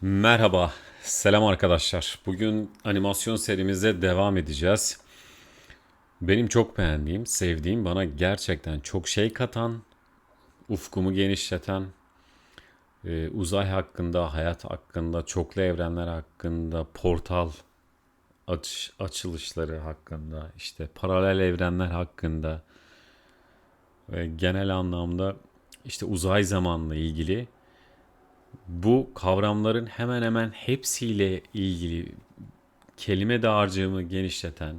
Merhaba, selam arkadaşlar. Bugün animasyon serimize devam edeceğiz. Benim çok beğendiğim, sevdiğim, bana gerçekten çok şey katan, ufkumu genişleten, e, uzay hakkında, hayat hakkında, çoklu evrenler hakkında, portal aç, açılışları hakkında, işte paralel evrenler hakkında ve genel anlamda işte uzay zamanla ilgili bu kavramların hemen hemen hepsiyle ilgili kelime dağarcığımı genişleten,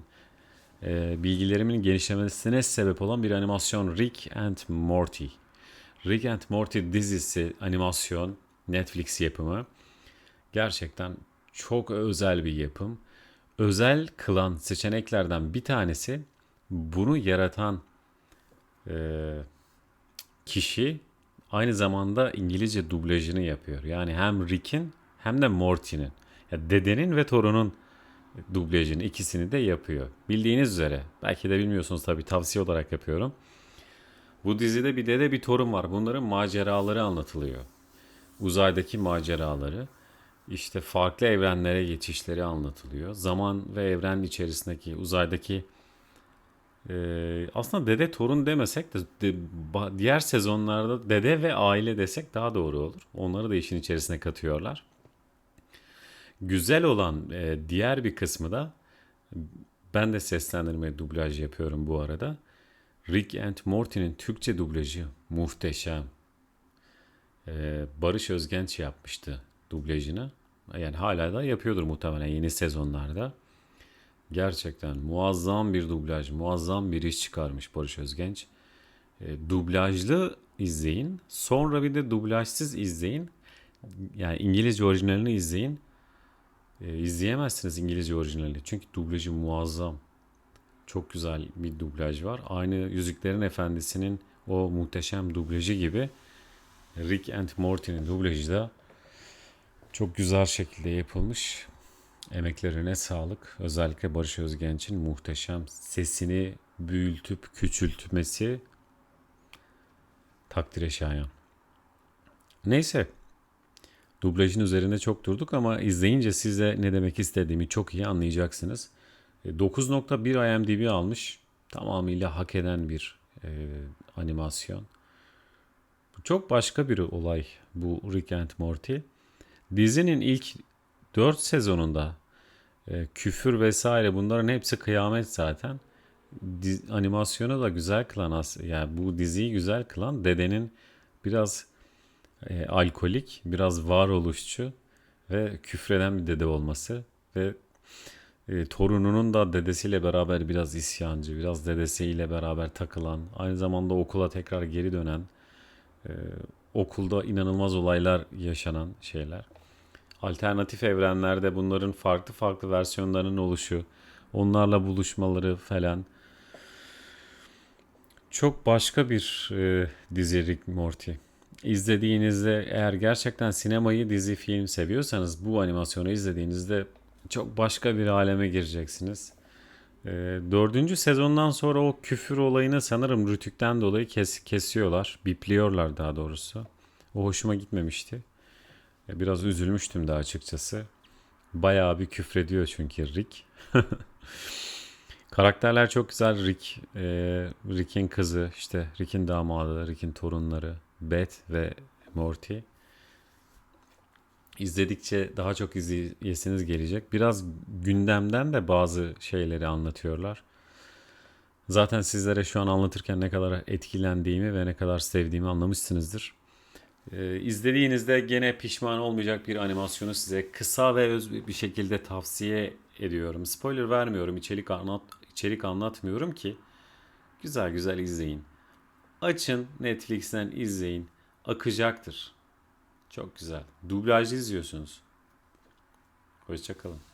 e, bilgilerimin genişlemesine sebep olan bir animasyon Rick and Morty. Rick and Morty dizisi animasyon Netflix yapımı. Gerçekten çok özel bir yapım. Özel kılan seçeneklerden bir tanesi bunu yaratan e, kişi aynı zamanda İngilizce dublajını yapıyor. Yani hem Rick'in hem de Morty'nin. Ya dedenin ve torunun dublajını ikisini de yapıyor. Bildiğiniz üzere. Belki de bilmiyorsunuz tabii tavsiye olarak yapıyorum. Bu dizide bir dede bir torun var. Bunların maceraları anlatılıyor. Uzaydaki maceraları. işte farklı evrenlere geçişleri anlatılıyor. Zaman ve evren içerisindeki uzaydaki ee, aslında dede torun demesek de, diğer sezonlarda dede ve aile desek daha doğru olur. Onları da işin içerisine katıyorlar. Güzel olan e, diğer bir kısmı da ben de seslendirme dublaj yapıyorum bu arada. Rick and Morty'nin Türkçe dublajı muhteşem. Ee, Barış Özgenç yapmıştı dublajını. Yani hala da yapıyordur muhtemelen yeni sezonlarda. Gerçekten muazzam bir dublaj, muazzam bir iş çıkarmış Barış Özgenç. E, dublajlı izleyin, sonra bir de dublajsız izleyin. Yani İngilizce orijinalini izleyin. E, izleyemezsiniz İngilizce orijinalini çünkü dublajı muazzam. Çok güzel bir dublaj var. Aynı Yüzüklerin Efendisi'nin o muhteşem dublajı gibi Rick and Morty'nin dublajı da çok güzel şekilde yapılmış. Emeklerine sağlık. Özellikle Barış Özgenç'in muhteşem sesini büyütüp küçültmesi takdire şayan. Neyse. Dublajın üzerinde çok durduk ama izleyince size ne demek istediğimi çok iyi anlayacaksınız. E, 9.1 IMDb almış. Tamamıyla hak eden bir e, animasyon. Çok başka bir olay bu Rick and Morty. Dizinin ilk 4 sezonunda e, küfür vesaire bunların hepsi kıyamet zaten. Diz- animasyonu da güzel kılan yani bu diziyi güzel kılan dedenin biraz e, alkolik, biraz varoluşçu ve küfreden bir dede olması ve e, torununun da dedesiyle beraber biraz isyancı, biraz dedesiyle beraber takılan, aynı zamanda okula tekrar geri dönen, e, okulda inanılmaz olaylar yaşanan şeyler alternatif evrenlerde bunların farklı farklı versiyonlarının oluşu, onlarla buluşmaları falan. Çok başka bir e, dizi Rick Morty. İzlediğinizde eğer gerçekten sinemayı, dizi, film seviyorsanız bu animasyonu izlediğinizde çok başka bir aleme gireceksiniz. E, dördüncü sezondan sonra o küfür olayını sanırım Rütük'ten dolayı kes, kesiyorlar. Bipliyorlar daha doğrusu. O hoşuma gitmemişti. Biraz üzülmüştüm de açıkçası. Bayağı bir küfrediyor çünkü Rick. Karakterler çok güzel. Rick, e, Rick'in kızı, işte Rick'in damadı, Rick'in torunları, Beth ve Morty. İzledikçe daha çok izleyesiniz gelecek. Biraz gündemden de bazı şeyleri anlatıyorlar. Zaten sizlere şu an anlatırken ne kadar etkilendiğimi ve ne kadar sevdiğimi anlamışsınızdır. Ee, izlediğinizde gene pişman olmayacak bir animasyonu size kısa ve öz bir şekilde tavsiye ediyorum. Spoiler vermiyorum, içerik anlat içerik anlatmıyorum ki güzel güzel izleyin. Açın Netflix'ten izleyin. Akacaktır. Çok güzel. Dublajlı izliyorsunuz. Hoşçakalın.